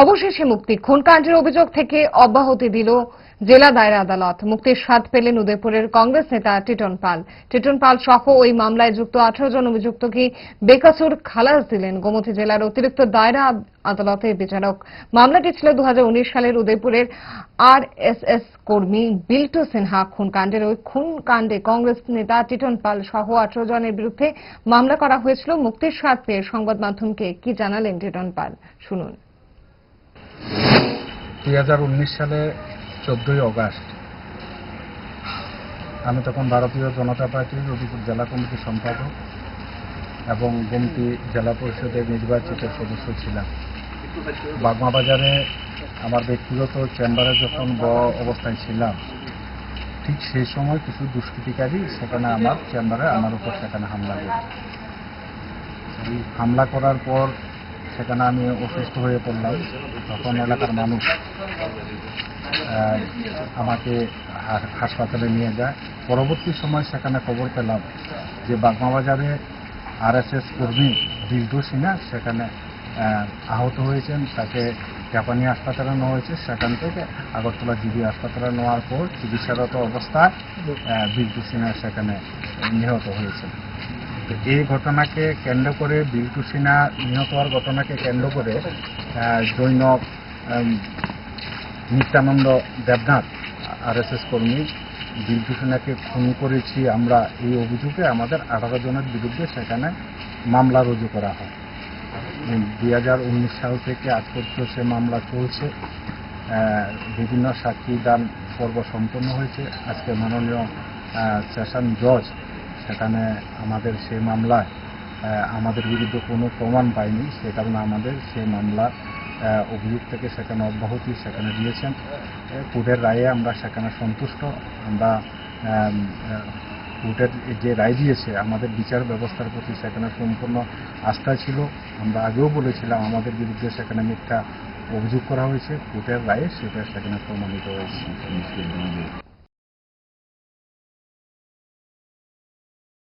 অবশেষে মুক্তি। খুনকাণ্ডের অভিযোগ থেকে অব্যাহতি দিল জেলা দায়রা আদালত। মুক্তির স্বাদ পেলেন উদয়পুরের কংগ্রেস নেতা টিটন পাল। টিটন পাল সহ ওই মামলায় যুক্ত আঠারো জন অভিযুক্তকে বেকাসুর খালাস দিলেন। গোমতী জেলার অতিরিক্ত দায়রা আদালতের বিচারক। মামলাটি ছিল দু হাজার উনিশ সালের উদয়পুরের আরএসএস কর্মী বিল্টু সিনহা। খুনকাণ্ডের ওই খুনকাণ্ডে কংগ্রেস নেতা টিটন পাল সহ আঠারো জনের বিরুদ্ধে মামলা করা হয়েছিল। মুক্তির স্বাদ পেয়ে সংবাদ মাধ্যমকে কি জানালেন টিটন পাল? শুনুন। দুই হাজার উনিশ সালে চোদ্দই অগাস্ট আমি তখন ভারতীয় জনতা পার্টির উদয়পুর জেলা কমিটির সম্পাদক এবং গোমতি জেলা পরিষদের নির্বাচিত সদস্য ছিলাম। বাগমা বাজারে আমার ব্যক্তিগত চেম্বারে যখন ব অবস্থায় ছিলাম, ঠিক সেই সময় কিছু দুষ্কৃতিকারী সেখানে আমার চেম্বারে, আমার উপর সেখানে হামলা করে। হামলা করার পর সেখানে আমি অসুস্থ হয়ে পড়লাম। তখন এলাকার মানুষ আমাকে হাসপাতালে নিয়ে যায়। পরবর্তী সময় সেখানে খবর পেলাম যে বাগমাবাজারে আরএসএস কর্মী বিল্টু সিনহা সেখানে আহত হয়েছেন। তাকে জাপানি হাসপাতালে নেওয়া হয়েছে। সেখান থেকে আগরতলা জিবি হাসপাতালে নেওয়ার পর চিকিৎসারত অবস্থায় বিল্টু সিনহা সেখানে নিহত হয়েছেন। এই ঘটনাকে কেন্দ্র করে বিল্টু সিনহা নিহত হওয়ার ঘটনাকে কেন্দ্র করে জৈন নিত্যানন্দ দেবনাথ, আরএসএস কর্মী বিল্টু সিনহাকে খুন করেছি আমরা এই অভিযোগে আমাদের আঠারো জনের বিরুদ্ধে সেখানে মামলা রুজু করা হয়। দুই হাজার উনিশ সাল থেকে আজ পর্যন্ত সে মামলা চলছে। বিভিন্ন সাক্ষী দান পর্ব সম্পন্ন হয়েছে। আজকে মাননীয় সেশন জজ সেখানে আমাদের সেই মামলায় আমাদের বিরুদ্ধে কোনো প্রমাণ পাইনি সে কারণে আমাদের সেই মামলার অভিযোগ থেকে সেখানে অব্যাহতি সেখানে দিয়েছেন। কোর্টের রায়ে আমরা সেখানে সন্তুষ্ট। আমরা আম, কোর্টের যে রায় দিয়েছে আমাদের বিচার ব্যবস্থার প্রতি সেখানে সম্পূর্ণ আস্থা ছিল। আমরা আগেও বলেছিলাম আমাদের বিরুদ্ধে সেখানে মিথ্যা অভিযোগ করা হয়েছে। কোর্টের রায়ে সেটা সেখানে প্রমাণিত হয়েছে।